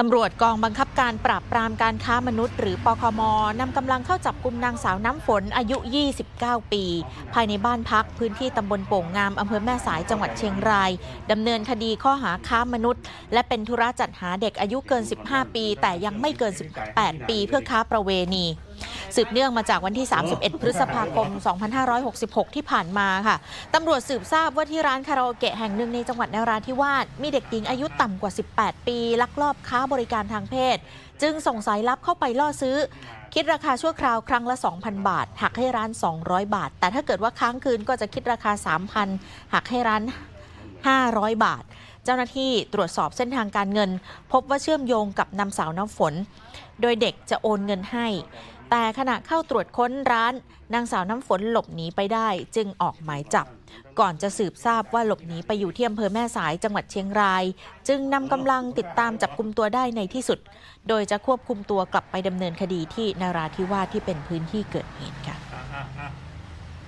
ตำรวจกองบังคับการปราบปรามการค้ามนุษย์ หรือปคมนำกำลังเข้าจับกลุ่มนางสาวน้ำฝนอายุ 29 ปี ภายในบ้านพักพื้นที่ตำบลโป่งงามอำเภอแม่สายจังหวัดเชียงรายดำเนินคดีข้อหาค้ามนุษย์ และเป็นธุระจัดหาเด็กอายุเกิน 15 ปี แต่ยังไม่เกิน 18 ปีเพื่อค้าประเวณี สืบเนื่องมาจากวันที่ 31 พฤษภาคม 2566 ที่ผ่านมาค่ะตำรวจสืบทราบว่าที่ร้านคาราโอเกะแห่งหนึ่งในจังหวัดนราธิวาสมีเด็กหญิงอายุต่ำกว่า 18 ปี ลักลอบค้าบริการทางเพศ จึงส่งสายลับเข้าไปล่อซื้อ คิดราคาชั่วคราวครั้งละ 2,000 บาท หักให้ร้าน 200 บาท แต่ถ้าเกิดว่าค้างคืนก็จะคิดราคา 3,000หักให้ร้าน 500 บาท เจ้าหน้าที่ตรวจสอบเส้นทางการเงิน พบว่าเชื่อมโยงกับนางสาวน้ำฝน โดยเด็กจะโอนเงินให้ แต่ขณะเข้าตรวจค้นร้าน นางสาวน้ำฝนหลบหนีไปได้ จึงออกหมายจับ ก่อนจะสืบทราบว่าหลบหนีไปอยู่ที่อำเภอแม่สายจังหวัดเชียงราย จึงนำกำลังติดตามจับกลุมตัวได้ในที่สุด โดยจะควบคุมตัวกลับไปดำเนินคดีที่นาราธิวาสที่เป็นพื้นที่เกิดเหตุค่ะ